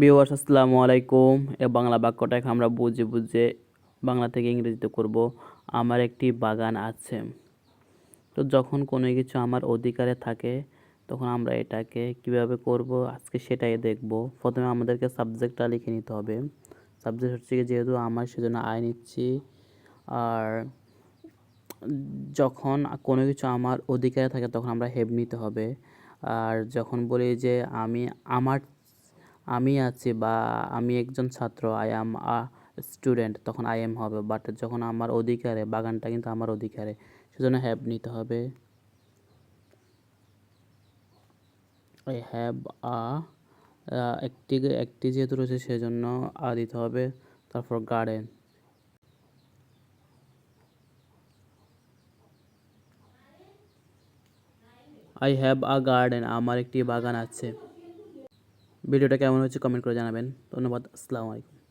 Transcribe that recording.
Viewers, আসসালামু আলাইকুম। এ বাংলা বাক্যটাকে আমরা বুঝে বুঝে বাংলা থেকে ইংরেজিতে করব, আমার একটি বাগান আছে। তো যখন কোনো কিছু আমার অধিকারে থাকে, তখন আমরা এটাকে কীভাবে করব, আজকে সেটাই দেখব। প্রথমে আমাদেরকে সাবজেক্টটা লিখে নিতে হবে। সাবজেক্ট হচ্ছে কি যেহেতু আমার, সেজন্য আয় নিচ্ছি। আর যখন কোনো কিছু আমার অধিকারে থাকে, তখন আমরা হেব নিতে হবে। আর যখন বলি যে আমি আমার আমি আছি বা আমি একজন ছাত্র আই অ্যাম আ স্টুডেন্ট তখন আই এম হবে। বাট যখন আমার অধিকারে, বাগানটা কিন্তু আমার অধিকারে, সেজন্য হ্যাভ নিতে হবে। আই হ্যাভ আ, একটি একটি যেহেতু রয়েছে, সেজন্য আ দিতে হবে। তারপর garden I have a garden আমার একটি বাগান আছে। ভিডিওটা কেমন হয়েছে কমেন্ট করে জানাবেন। ধন্যবাদ আসসালামু আলাইকুম।